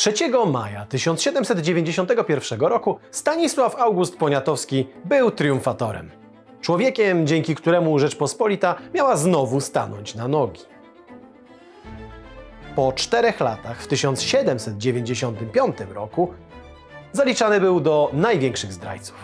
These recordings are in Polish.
3 maja 1791 roku Stanisław August Poniatowski był triumfatorem. Człowiekiem, dzięki któremu Rzeczpospolita miała znowu stanąć na nogi. Po czterech latach, w 1795 roku, zaliczany był do największych zdrajców.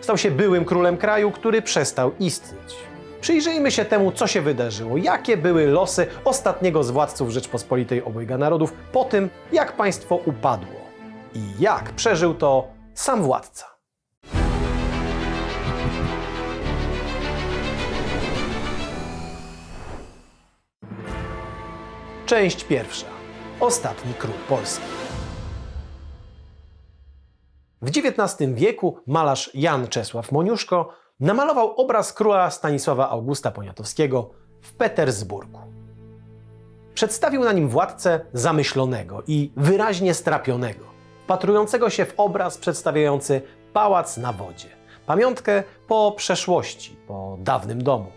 Stał się byłym królem kraju, który przestał istnieć. Przyjrzyjmy się temu, co się wydarzyło, jakie były losy ostatniego z władców Rzeczpospolitej obojga narodów po tym, jak państwo upadło i jak przeżył to sam władca. Część pierwsza. Ostatni król Polski. W XIX wieku malarz Jan Czesław Moniuszko namalował obraz króla Stanisława Augusta Poniatowskiego w Petersburgu. Przedstawił na nim władcę zamyślonego i wyraźnie strapionego, patrującego się w obraz przedstawiający pałac na wodzie, pamiątkę po przeszłości, po dawnym domu.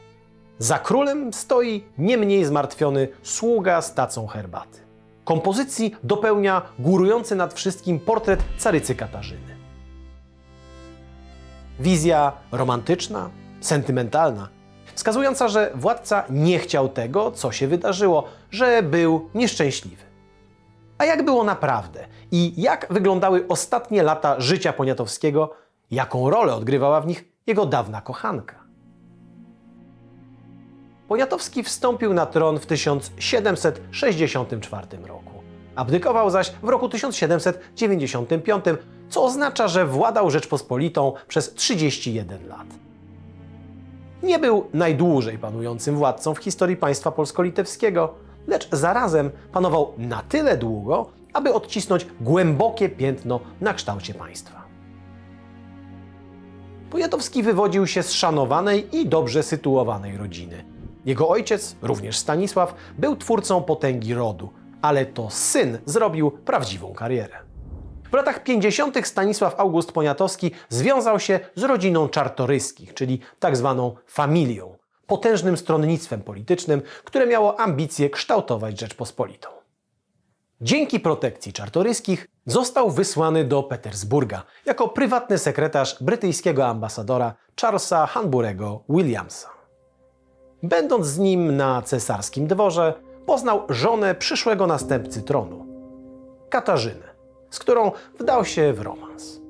Za królem stoi nie mniej zmartwiony sługa z tacą herbaty. Kompozycji dopełnia górujący nad wszystkim portret carycy Katarzyny. Wizja romantyczna, sentymentalna, wskazująca, że władca nie chciał tego, co się wydarzyło, że był nieszczęśliwy. A jak było naprawdę i jak wyglądały ostatnie lata życia Poniatowskiego, jaką rolę odgrywała w nich jego dawna kochanka? Poniatowski wstąpił na tron w 1764 roku. Abdykował zaś w roku 1795, co oznacza, że władał Rzeczpospolitą przez 31 lat. Nie był najdłużej panującym władcą w historii państwa polsko-litewskiego, lecz zarazem panował na tyle długo, aby odcisnąć głębokie piętno na kształcie państwa. Poniatowski wywodził się z szanowanej i dobrze sytuowanej rodziny. Jego ojciec, również Stanisław, był twórcą potęgi rodu, ale to syn zrobił prawdziwą karierę. W latach 50. Stanisław August Poniatowski związał się z rodziną Czartoryskich, czyli tak zwaną familią, potężnym stronnictwem politycznym, które miało ambicje kształtować Rzeczpospolitą. Dzięki protekcji Czartoryskich został wysłany do Petersburga jako prywatny sekretarz brytyjskiego ambasadora Charlesa Hanburego Williamsa. Będąc z nim na cesarskim dworze, poznał żonę przyszłego następcy tronu, Katarzynę, z którą wdał się w romans.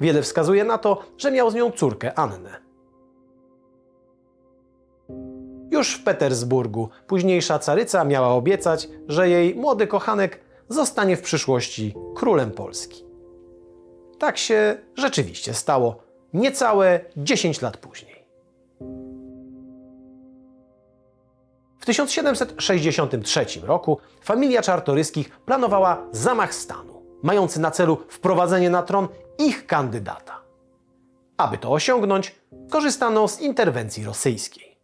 Wiele wskazuje na to, że miał z nią córkę Annę. Już w Petersburgu późniejsza caryca miała obiecać, że jej młody kochanek zostanie w przyszłości królem Polski. Tak się rzeczywiście stało, niecałe 10 lat później. 1763 roku familia Czartoryskich planowała zamach stanu, mający na celu wprowadzenie na tron ich kandydata. Aby to osiągnąć, korzystano z interwencji rosyjskiej.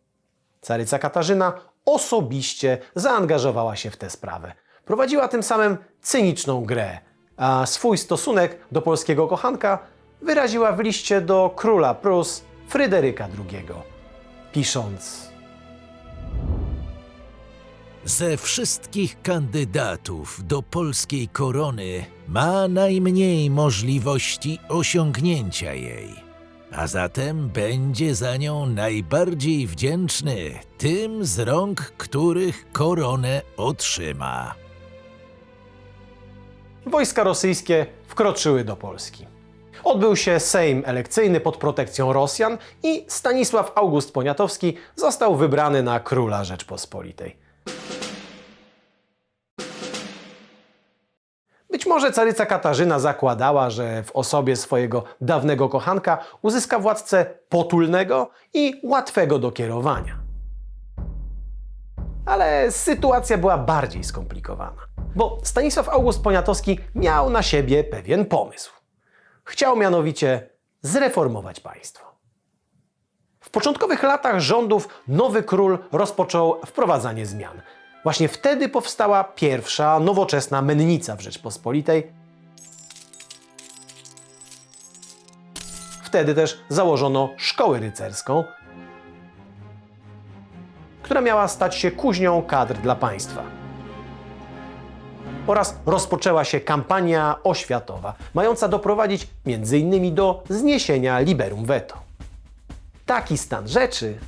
Caryca Katarzyna osobiście zaangażowała się w tę sprawę. Prowadziła tym samym cyniczną grę, a swój stosunek do polskiego kochanka wyraziła w liście do króla Prus Fryderyka II, pisząc: Ze wszystkich kandydatów do polskiej korony ma najmniej możliwości osiągnięcia jej, a zatem będzie za nią najbardziej wdzięczny tym z rąk, których koronę otrzyma. Wojska rosyjskie wkroczyły do Polski. Odbył się Sejm elekcyjny pod protekcją Rosjan i Stanisław August Poniatowski został wybrany na króla Rzeczpospolitej. Być może caryca Katarzyna zakładała, że w osobie swojego dawnego kochanka uzyska władcę potulnego i łatwego do kierowania. Ale sytuacja była bardziej skomplikowana, bo Stanisław August Poniatowski miał na siebie pewien pomysł. Chciał mianowicie zreformować państwo. W początkowych latach rządów nowy król rozpoczął wprowadzanie zmian. Właśnie wtedy powstała pierwsza nowoczesna mennica w Rzeczpospolitej. Wtedy też założono szkołę rycerską. która miała stać się kuźnią kadr dla państwa. Oraz rozpoczęła się kampania oświatowa, mająca doprowadzić m.in. do zniesienia liberum veto. Taki stan rzeczy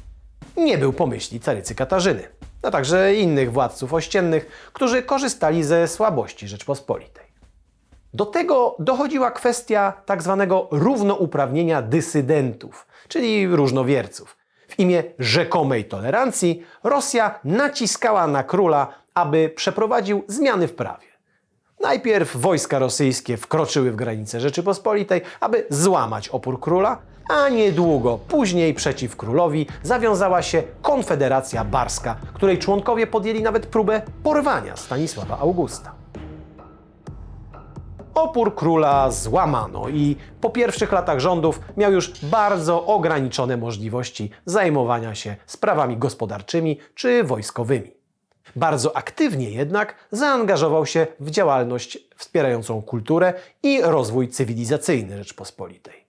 nie był pomyśli carycy Katarzyny, a także innych władców ościennych, którzy korzystali ze słabości Rzeczpospolitej. Do tego dochodziła kwestia tak zwanego równouprawnienia dysydentów, czyli różnowierców. W imię rzekomej tolerancji Rosja naciskała na króla, aby przeprowadził zmiany w prawie. Najpierw wojska rosyjskie wkroczyły w granice Rzeczypospolitej, aby złamać opór króla, a niedługo później przeciw królowi zawiązała się Konfederacja Barska, której członkowie podjęli nawet próbę porwania Stanisława Augusta. Opór króla złamano i po pierwszych latach rządów miał już bardzo ograniczone możliwości zajmowania się sprawami gospodarczymi czy wojskowymi. Bardzo aktywnie jednak zaangażował się w działalność wspierającą kulturę i rozwój cywilizacyjny Rzeczpospolitej.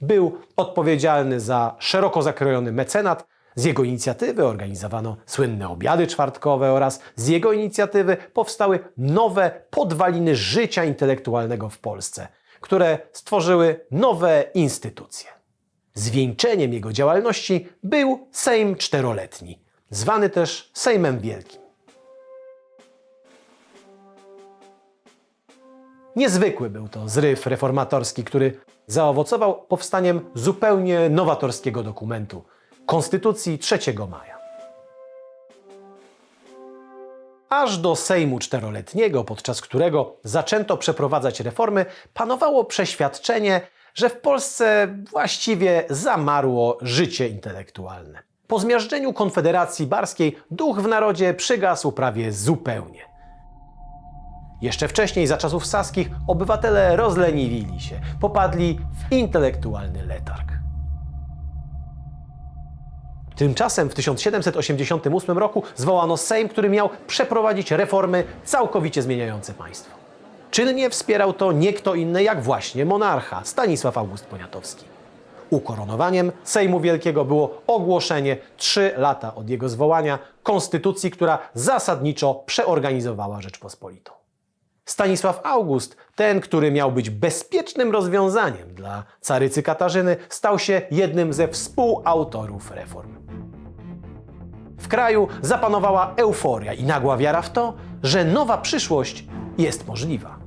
Był odpowiedzialny za szeroko zakrojony mecenat. Z jego inicjatywy organizowano słynne obiady czwartkowe oraz z jego inicjatywy powstały nowe podwaliny życia intelektualnego w Polsce, które stworzyły nowe instytucje. Zwieńczeniem jego działalności był Sejm Czteroletni, zwany też Sejmem Wielkim. Niezwykły był to zryw reformatorski, który zaowocował powstaniem zupełnie nowatorskiego dokumentu Konstytucji 3 maja. Aż do Sejmu Czteroletniego, podczas którego zaczęto przeprowadzać reformy, panowało przeświadczenie, że w Polsce właściwie zamarło życie intelektualne. Po zmiażdżeniu Konfederacji Barskiej duch w narodzie przygasł prawie zupełnie. Jeszcze wcześniej, za czasów saskich, obywatele rozleniwili się, popadli w intelektualny letarg. Tymczasem w 1788 roku zwołano Sejm, który miał przeprowadzić reformy całkowicie zmieniające państwo. Czynnie wspierał to nie kto inny jak właśnie monarcha Stanisław August Poniatowski. Ukoronowaniem Sejmu Wielkiego było ogłoszenie trzy lata od jego zwołania konstytucji, która zasadniczo przeorganizowała Rzeczpospolitą. Stanisław August, ten, który miał być bezpiecznym rozwiązaniem dla carycy Katarzyny, stał się jednym ze współautorów reform. W kraju zapanowała euforia i nagła wiara w to, że nowa przyszłość jest możliwa.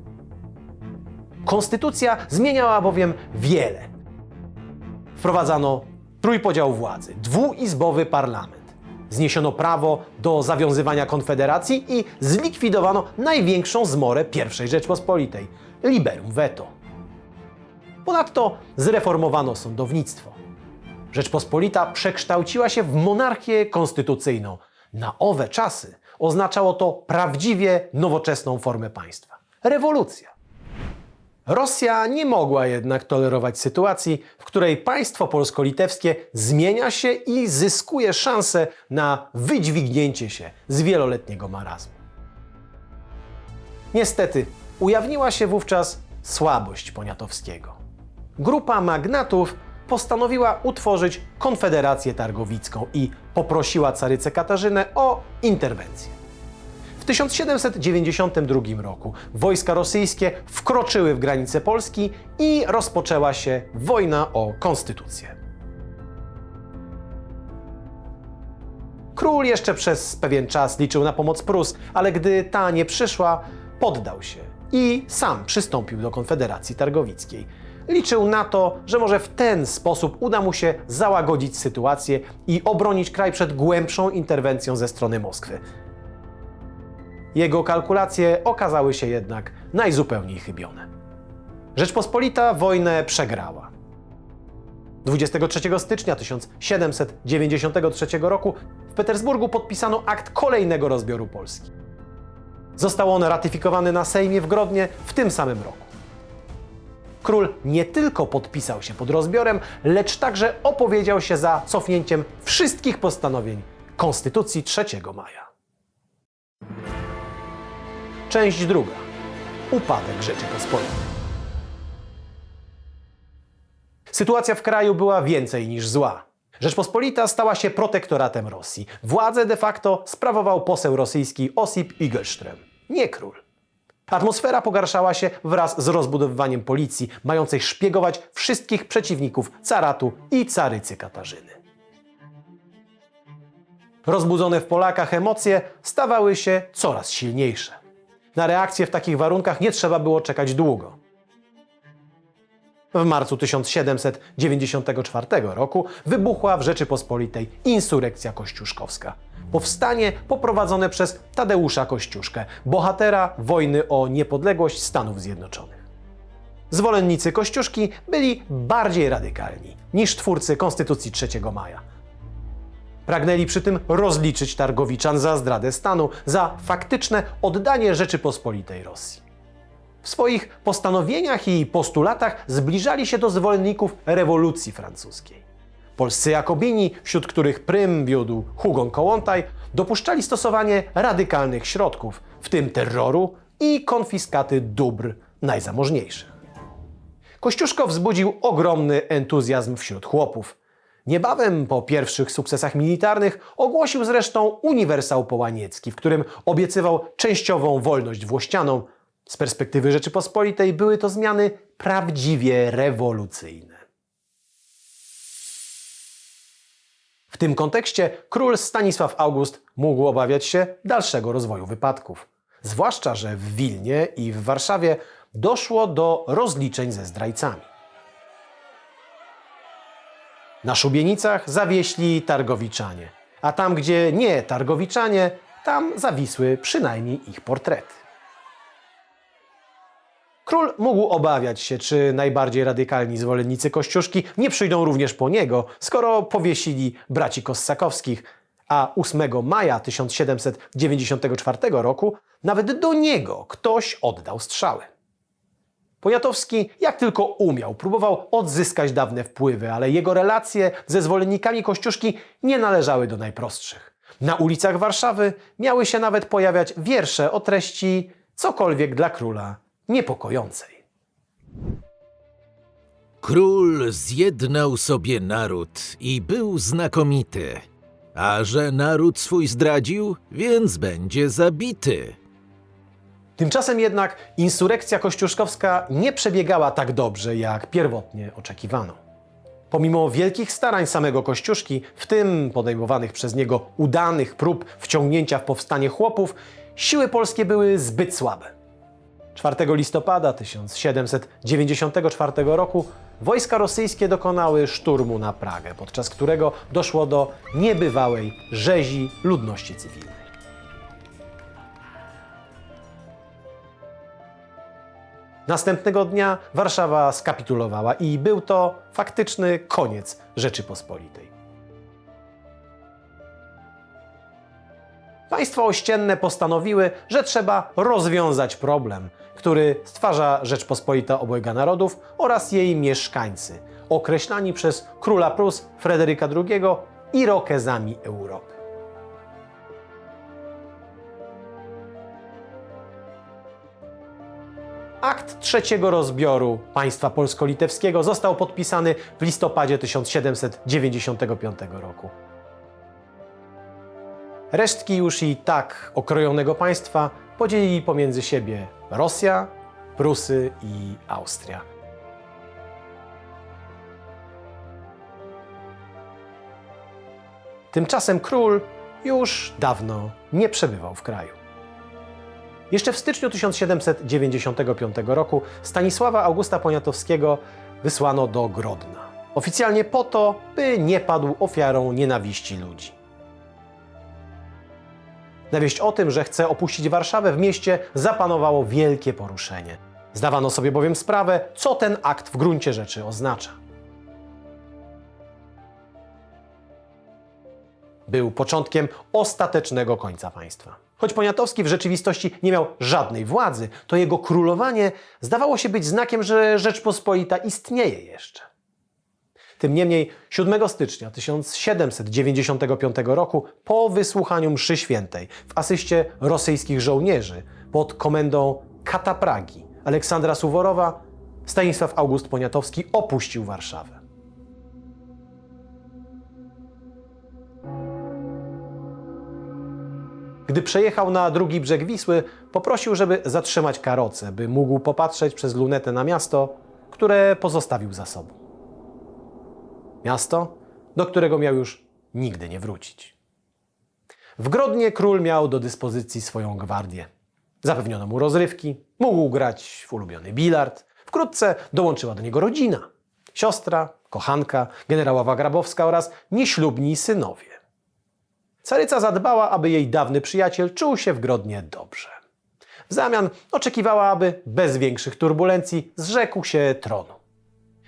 Konstytucja zmieniała bowiem wiele. Wprowadzano trójpodział władzy, dwuizbowy parlament. Zniesiono prawo do zawiązywania konfederacji i zlikwidowano największą zmorę I Rzeczpospolitej liberum veto. Ponadto zreformowano sądownictwo. Rzeczpospolita przekształciła się w monarchię konstytucyjną. Na owe czasy oznaczało to prawdziwie nowoczesną formę państwa rewolucja. Rosja nie mogła jednak tolerować sytuacji, w której państwo polsko-litewskie zmienia się i zyskuje szansę na wydźwignięcie się z wieloletniego marazmu. Niestety, ujawniła się wówczas słabość Poniatowskiego. Grupa magnatów postanowiła utworzyć Konfederację Targowicką i poprosiła carycę Katarzynę o interwencję. W 1792 roku wojska rosyjskie wkroczyły w granice Polski i rozpoczęła się wojna o konstytucję. Król jeszcze przez pewien czas liczył na pomoc Prus, ale gdy ta nie przyszła, poddał się i sam przystąpił do Konfederacji Targowickiej. Liczył na to, że może w ten sposób uda mu się załagodzić sytuację i obronić kraj przed głębszą interwencją ze strony Moskwy. Jego kalkulacje okazały się jednak najzupełniej chybione. Rzeczpospolita wojnę przegrała. 23 stycznia 1793 roku w Petersburgu podpisano akt kolejnego rozbioru Polski. Został on ratyfikowany na Sejmie w Grodnie w tym samym roku. Król nie tylko podpisał się pod rozbiorem, lecz także opowiedział się za cofnięciem wszystkich postanowień Konstytucji 3 maja. Część druga. Upadek Rzeczypospolitej. Sytuacja w kraju była więcej niż zła. Rzeczpospolita stała się protektoratem Rosji. Władzę de facto sprawował poseł rosyjski Osip Igelström, nie król. Atmosfera pogarszała się wraz z rozbudowywaniem policji, mającej szpiegować wszystkich przeciwników caratu i carycy Katarzyny. Rozbudzone w Polakach emocje stawały się coraz silniejsze. Na reakcję w takich warunkach nie trzeba było czekać długo. W marcu 1794 roku wybuchła w Rzeczypospolitej insurekcja kościuszkowska. Powstanie poprowadzone przez Tadeusza Kościuszkę, bohatera wojny o niepodległość Stanów Zjednoczonych. Zwolennicy Kościuszki byli bardziej radykalni niż twórcy Konstytucji 3 maja. Pragnęli przy tym rozliczyć Targowiczan za zdradę stanu, za faktyczne oddanie Rzeczypospolitej Rosji. W swoich postanowieniach i postulatach zbliżali się do zwolenników rewolucji francuskiej. Polscy Jakobini, wśród których prym wiódł Hugon Kołłątaj, dopuszczali stosowanie radykalnych środków, w tym terroru i konfiskaty dóbr najzamożniejszych. Kościuszko wzbudził ogromny entuzjazm wśród chłopów. Niebawem po pierwszych sukcesach militarnych ogłosił zresztą uniwersał połaniecki, w którym obiecywał częściową wolność włościanom. Z perspektywy Rzeczypospolitej były to zmiany prawdziwie rewolucyjne. W tym kontekście król Stanisław August mógł obawiać się dalszego rozwoju wypadków. Zwłaszcza, że w Wilnie i w Warszawie doszło do rozliczeń ze zdrajcami. Na szubienicach zawieśli targowiczanie, a tam, gdzie nie targowiczanie, tam zawisły przynajmniej ich portrety. Król mógł obawiać się, czy najbardziej radykalni zwolennicy Kościuszki nie przyjdą również po niego, skoro powiesili braci Kossakowskich, a 8 maja 1794 roku nawet do niego ktoś oddał strzały. Poniatowski, jak tylko umiał, próbował odzyskać dawne wpływy, ale jego relacje ze zwolennikami Kościuszki nie należały do najprostszych. Na ulicach Warszawy miały się nawet pojawiać wiersze o treści cokolwiek dla króla niepokojącej. Król zjednał sobie naród i był znakomity. A że naród swój zdradził, więc będzie zabity. Tymczasem jednak insurekcja kościuszkowska nie przebiegała tak dobrze, jak pierwotnie oczekiwano. Pomimo wielkich starań samego Kościuszki, w tym podejmowanych przez niego udanych prób wciągnięcia w powstanie chłopów, siły polskie były zbyt słabe. 4 listopada 1794 roku wojska rosyjskie dokonały szturmu na Pragę, podczas którego doszło do niebywałej rzezi ludności cywilnej. Następnego dnia Warszawa skapitulowała i był to faktyczny koniec Rzeczypospolitej. Państwa ościenne postanowiły, że trzeba rozwiązać problem, który stwarza Rzeczpospolita Obojga Narodów oraz jej mieszkańcy, określani przez króla Prus Fryderyka II Irokezami Europy. Akt trzeciego rozbioru państwa polsko-litewskiego został podpisany w listopadzie 1795 roku. Resztki już i tak okrojonego państwa podzielili pomiędzy siebie Rosja, Prusy i Austria. Tymczasem król już dawno nie przebywał w kraju. Jeszcze w styczniu 1795 roku Stanisława Augusta Poniatowskiego wysłano do Grodna. Oficjalnie po to, by nie padł ofiarą nienawiści ludzi. Na wieść o tym, że chce opuścić Warszawę, w mieście zapanowało wielkie poruszenie. Zdawano sobie bowiem sprawę, co ten akt w gruncie rzeczy oznacza. Był początkiem ostatecznego końca państwa. Choć Poniatowski w rzeczywistości nie miał żadnej władzy, to jego królowanie zdawało się być znakiem, że Rzeczpospolita istnieje jeszcze. Tym niemniej 7 stycznia 1795 roku, po wysłuchaniu mszy świętej w asyście rosyjskich żołnierzy pod komendą Katapragi Aleksandra Suworowa, Stanisław August Poniatowski opuścił Warszawę. Gdy przejechał na drugi brzeg Wisły, poprosił, żeby zatrzymać karocę, by mógł popatrzeć przez lunetę na miasto, które pozostawił za sobą. Miasto, do którego miał już nigdy nie wrócić. W Grodnie król miał do dyspozycji swoją gwardię. Zapewniono mu rozrywki, mógł grać w ulubiony bilard. Wkrótce dołączyła do niego rodzina. Siostra, kochanka, generałowa Grabowska oraz nieślubni synowie. Caryca zadbała, aby jej dawny przyjaciel czuł się w Grodnie dobrze. W zamian oczekiwała, aby bez większych turbulencji zrzekł się tronu.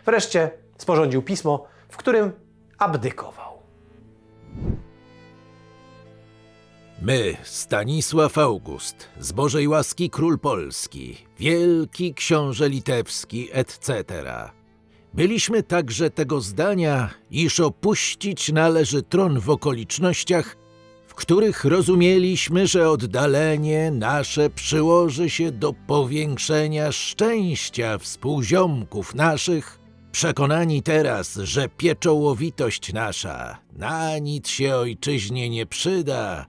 Wreszcie sporządził pismo, w którym abdykował. My, Stanisław August, z Bożej łaski król Polski, wielki książę litewski, etc. Byliśmy także tego zdania, iż opuścić należy tron w okolicznościach, w których rozumieliśmy, że oddalenie nasze przyłoży się do powiększenia szczęścia współziomków naszych, przekonani teraz, że pieczołowitość nasza na nic się ojczyźnie nie przyda,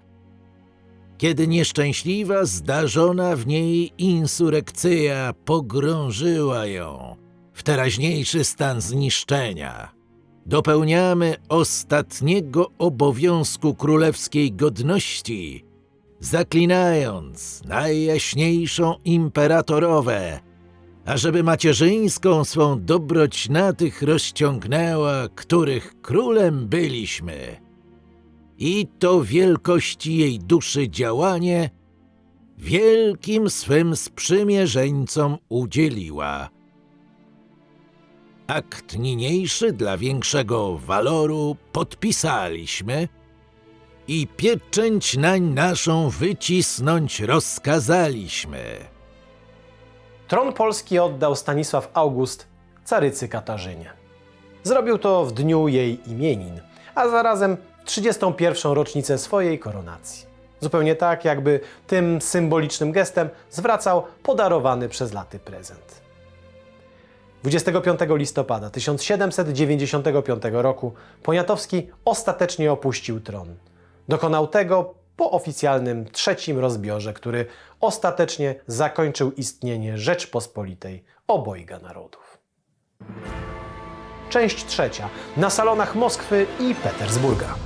kiedy nieszczęśliwa, zdarzona w niej insurekcja pogrążyła ją w teraźniejszy stan zniszczenia. Dopełniamy ostatniego obowiązku królewskiej godności, zaklinając najjaśniejszą imperatorowę, ażeby macierzyńską swą dobroć na tych rozciągnęła, których królem byliśmy i to wielkości jej duszy działanie wielkim swym sprzymierzeńcom udzieliła. Akt niniejszy dla większego waloru podpisaliśmy i pieczęć nań naszą wycisnąć rozkazaliśmy. Tron Polski oddał Stanisław August carycy Katarzynie. Zrobił to w dniu jej imienin, a zarazem w 31. rocznicę swojej koronacji. Zupełnie tak, jakby tym symbolicznym gestem zwracał podarowany przez laty prezent. 25 listopada 1795 roku Poniatowski ostatecznie opuścił tron. Dokonał tego po oficjalnym trzecim rozbiorze, który ostatecznie zakończył istnienie Rzeczpospolitej obojga narodów. Część trzecia. Na salonach Moskwy i Petersburga.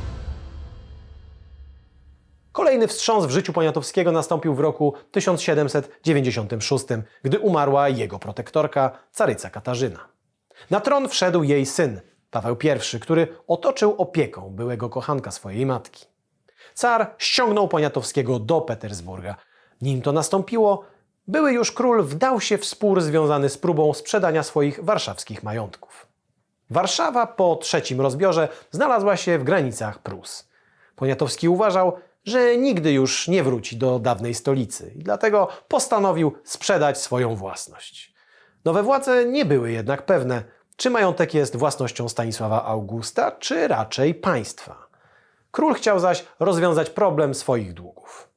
Kolejny wstrząs w życiu Poniatowskiego nastąpił w roku 1796, gdy umarła jego protektorka, caryca Katarzyna. Na tron wszedł jej syn, Paweł I, który otoczył opieką byłego kochanka swojej matki. Car ściągnął Poniatowskiego do Petersburga. Nim to nastąpiło, były już król wdał się w spór związany z próbą sprzedania swoich warszawskich majątków. Warszawa po trzecim rozbiorze znalazła się w granicach Prus. Poniatowski uważał, że nigdy już nie wróci do dawnej stolicy i dlatego postanowił sprzedać swoją własność. Nowe władze nie były jednak pewne, czy majątek jest własnością Stanisława Augusta, czy raczej państwa. Król chciał zaś rozwiązać problem swoich długów.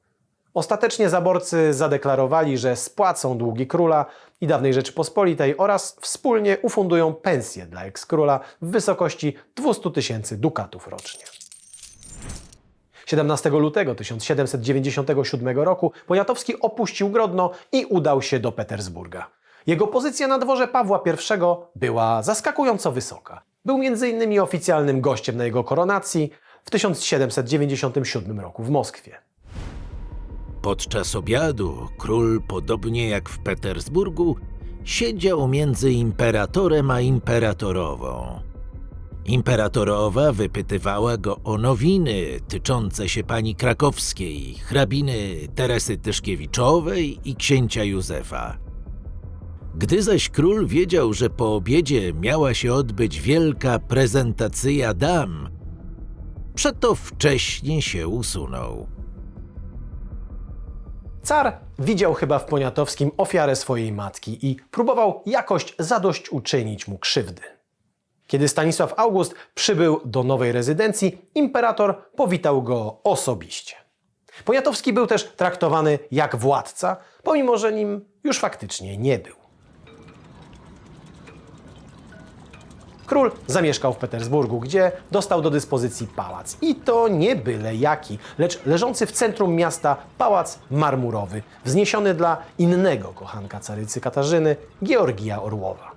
Ostatecznie zaborcy zadeklarowali, że spłacą długi króla i dawnej Rzeczypospolitej oraz wspólnie ufundują pensję dla ekskróla w wysokości 200 tysięcy dukatów rocznie. 17 lutego 1797 roku Poniatowski opuścił Grodno i udał się do Petersburga. Jego pozycja na dworze Pawła I była zaskakująco wysoka. Był m.in. oficjalnym gościem na jego koronacji w 1797 roku w Moskwie. Podczas obiadu król, podobnie jak w Petersburgu, siedział między imperatorem a imperatorową. Imperatorowa wypytywała go o nowiny tyczące się pani krakowskiej, hrabiny Teresy Tyszkiewiczowej i księcia Józefa. Gdy zaś król wiedział, że po obiedzie miała się odbyć wielka prezentacja dam, przeto wcześnie się usunął. Car widział chyba w Poniatowskim ofiarę swojej matki i próbował jakoś zadośćuczynić mu krzywdy. Kiedy Stanisław August przybył do nowej rezydencji, imperator powitał go osobiście. Poniatowski był też traktowany jak władca, pomimo że nim już faktycznie nie był. Król zamieszkał w Petersburgu, gdzie dostał do dyspozycji pałac. I to nie byle jaki, lecz leżący w centrum miasta pałac marmurowy, wzniesiony dla innego kochanka carycy Katarzyny, Georgija Orłowa.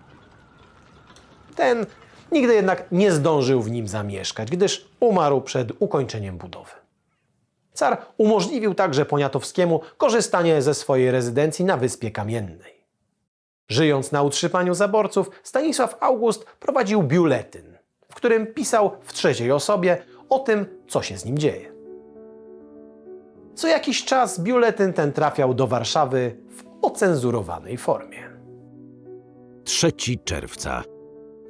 Ten nigdy jednak nie zdążył w nim zamieszkać, gdyż umarł przed ukończeniem budowy. Car umożliwił także Poniatowskiemu korzystanie ze swojej rezydencji na Wyspie Kamiennej. Żyjąc na utrzymaniu zaborców, Stanisław August prowadził biuletyn, w którym pisał w trzeciej osobie o tym, co się z nim dzieje. Co jakiś czas biuletyn ten trafiał do Warszawy w ocenzurowanej formie. 3 czerwca.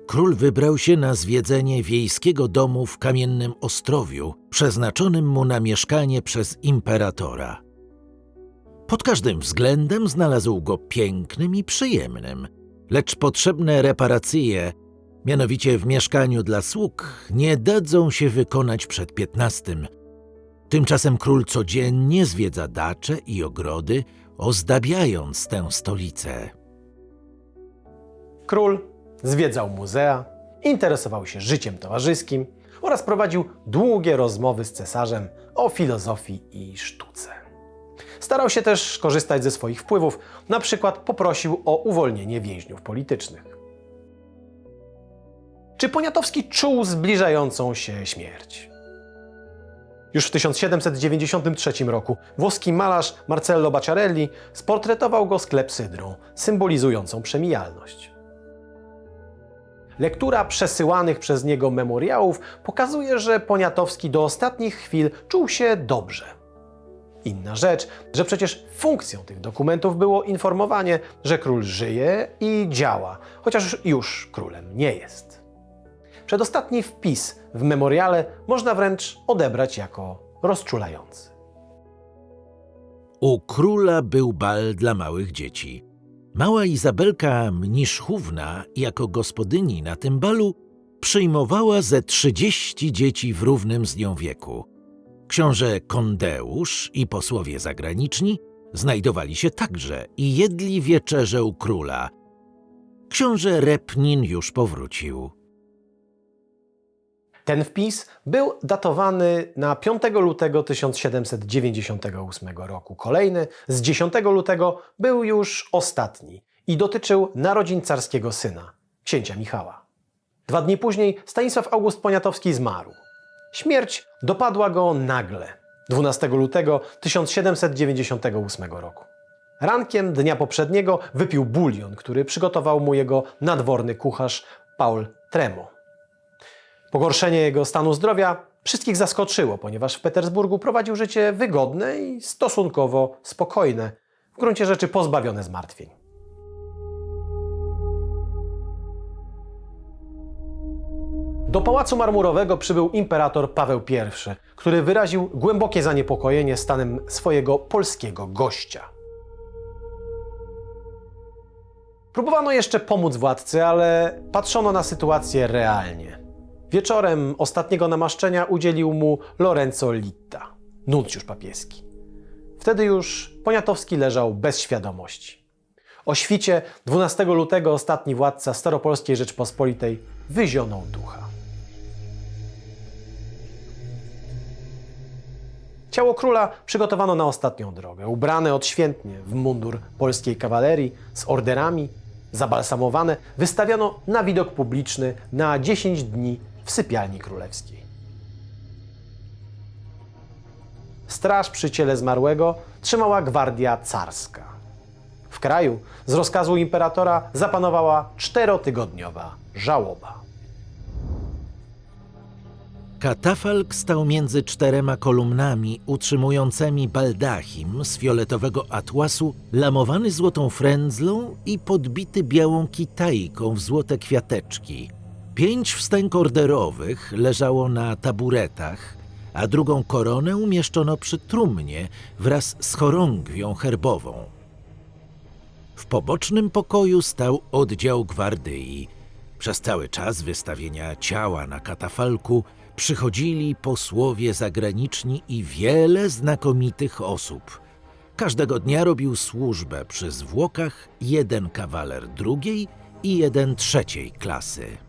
Król wybrał się na zwiedzenie wiejskiego domu w kamiennym Ostrowiu, przeznaczonym mu na mieszkanie przez imperatora. Pod każdym względem znalazł go pięknym i przyjemnym, lecz potrzebne reparacje, mianowicie w mieszkaniu dla sług, nie dadzą się wykonać przed 15. Tymczasem król codziennie zwiedza dacze i ogrody, ozdabiając tę stolicę. Król zwiedzał muzea, interesował się życiem towarzyskim oraz prowadził długie rozmowy z cesarzem o filozofii i sztuce. Starał się też korzystać ze swoich wpływów, na przykład poprosił o uwolnienie więźniów politycznych. Czy Poniatowski czuł zbliżającą się śmierć? Już w 1793 roku włoski malarz Marcello Bacciarelli sportretował go z klepsydrą, symbolizującą przemijalność. Lektura przesyłanych przez niego memoriałów pokazuje, że Poniatowski do ostatnich chwil czuł się dobrze. Inna rzecz, że przecież funkcją tych dokumentów było informowanie, że król żyje i działa, chociaż już królem nie jest. Przedostatni wpis w memoriale można wręcz odebrać jako rozczulający. U króla był bal dla małych dzieci. Mała Izabelka Mniszchówna jako gospodyni na tym balu przyjmowała ze trzydzieści dzieci w równym z nią wieku. Książę Kondeusz i posłowie zagraniczni znajdowali się także i jedli wieczerze u króla. Książę Repnin już powrócił. Ten wpis był datowany na 5 lutego 1798 roku. Kolejny z 10 lutego był już ostatni i dotyczył narodzin carskiego syna, księcia Michała. Dwa dni później Stanisław August Poniatowski zmarł. Śmierć dopadła go nagle, 12 lutego 1798 roku. Rankiem dnia poprzedniego wypił bulion, który przygotował mu jego nadworny kucharz Paul Tremo. Pogorszenie jego stanu zdrowia wszystkich zaskoczyło, ponieważ w Petersburgu prowadził życie wygodne i stosunkowo spokojne, w gruncie rzeczy pozbawione zmartwień. Do Pałacu Marmurowego przybył imperator Paweł I, który wyraził głębokie zaniepokojenie stanem swojego polskiego gościa. Próbowano jeszcze pomóc władcy, ale patrzono na sytuację realnie. Wieczorem ostatniego namaszczenia udzielił mu Lorenzo Litta, nuncjusz papieski. Wtedy już Poniatowski leżał bez świadomości. O świcie 12 lutego ostatni władca Staropolskiej Rzeczpospolitej wyzionął ducha. Ciało króla przygotowano na ostatnią drogę, ubrane odświętnie w mundur polskiej kawalerii z orderami, zabalsamowane, wystawiano na widok publiczny na 10 dni w sypialni królewskiej. Straż przy ciele zmarłego trzymała gwardia carska. W kraju z rozkazu imperatora zapanowała czterotygodniowa żałoba. Katafalk stał między czterema kolumnami utrzymującymi baldachim z fioletowego atłasu, lamowany złotą frędzlą i podbity białą kitajką w złote kwiateczki. Pięć wstęg orderowych leżało na taburetach, a drugą koronę umieszczono przy trumnie wraz z chorągwią herbową. W pobocznym pokoju stał oddział gwardyi. Przez cały czas wystawienia ciała na katafalku przychodzili posłowie zagraniczni i wiele znakomitych osób. Każdego dnia robił służbę przy zwłokach jeden kawaler drugiej i jeden trzeciej klasy.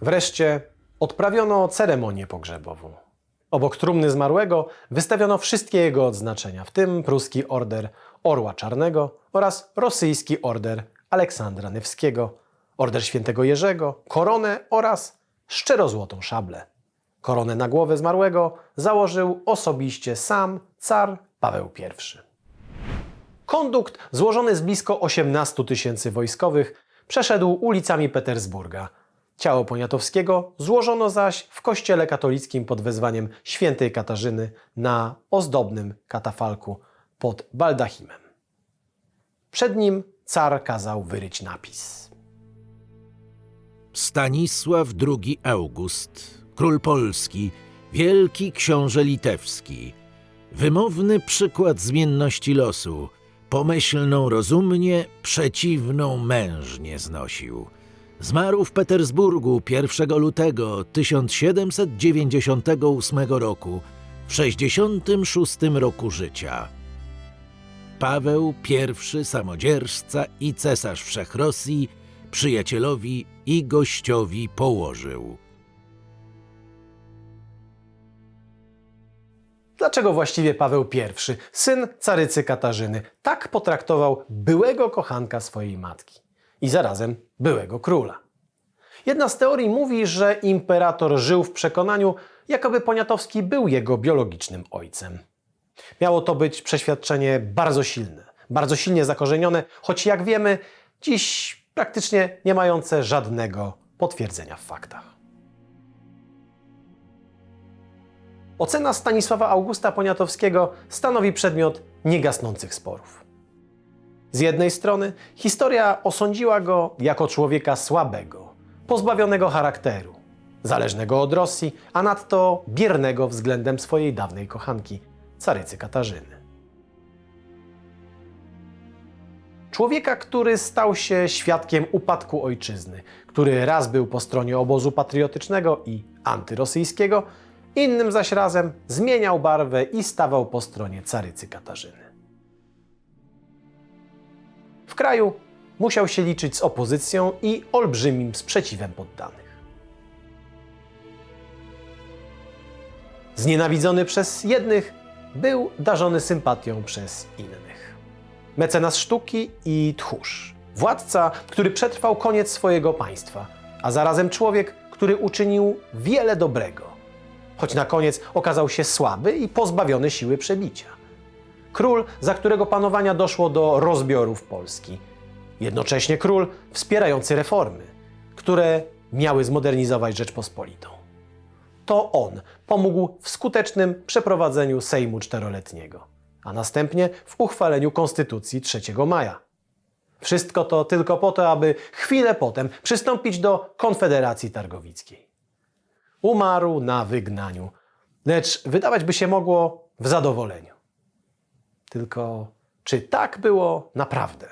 Wreszcie odprawiono ceremonię pogrzebową. Obok trumny zmarłego wystawiono wszystkie jego odznaczenia, w tym pruski order Orła Czarnego oraz rosyjski order Aleksandra Newskiego, order świętego Jerzego, koronę oraz szczerozłotą szablę. Koronę na głowę zmarłego założył osobiście sam car Paweł I. Kondukt złożony z blisko 18 tysięcy wojskowych przeszedł ulicami Petersburga. Ciało Poniatowskiego złożono zaś w kościele katolickim pod wezwaniem świętej Katarzyny na ozdobnym katafalku pod baldachimem. Przed nim car kazał wyryć napis. Stanisław II August, król Polski, wielki książę litewski, wymowny przykład zmienności losu, pomyślną rozumnie, przeciwną mężnie znosił. Zmarł w Petersburgu 1 lutego 1798 roku, w 66 roku życia. Paweł I samodzierżca i cesarz Wszechrosji przyjacielowi i gościowi położył. Dlaczego właściwie Paweł I, syn carycy Katarzyny, tak potraktował byłego kochanka swojej matki i zarazem byłego króla? Jedna z teorii mówi, że imperator żył w przekonaniu, jakoby Poniatowski był jego biologicznym ojcem. Miało to być przeświadczenie bardzo silne, bardzo silnie zakorzenione, choć jak wiemy, dziś praktycznie nie mające żadnego potwierdzenia w faktach. Ocena Stanisława Augusta Poniatowskiego stanowi przedmiot niegasnących sporów. Z jednej strony historia osądziła go jako człowieka słabego, pozbawionego charakteru, zależnego od Rosji, a nadto biernego względem swojej dawnej kochanki, carycy Katarzyny. Człowieka, który stał się świadkiem upadku ojczyzny, który raz był po stronie obozu patriotycznego i antyrosyjskiego, innym zaś razem zmieniał barwę i stawał po stronie carycy Katarzyny. Kraju musiał się liczyć z opozycją i olbrzymim sprzeciwem poddanych. Znienawidzony przez jednych, był darzony sympatią przez innych. Mecenas sztuki i tchórz. Władca, który przetrwał koniec swojego państwa, a zarazem człowiek, który uczynił wiele dobrego, choć na koniec okazał się słaby i pozbawiony siły przebicia. Król, za którego panowania doszło do rozbiorów Polski. Jednocześnie król wspierający reformy, które miały zmodernizować Rzeczpospolitą. To on pomógł w skutecznym przeprowadzeniu Sejmu Czteroletniego, a następnie w uchwaleniu Konstytucji 3 maja. Wszystko to tylko po to, aby chwilę potem przystąpić do Konfederacji Targowickiej. Umarł na wygnaniu, lecz wydawać by się mogło w zadowoleniu. Tylko czy tak było naprawdę?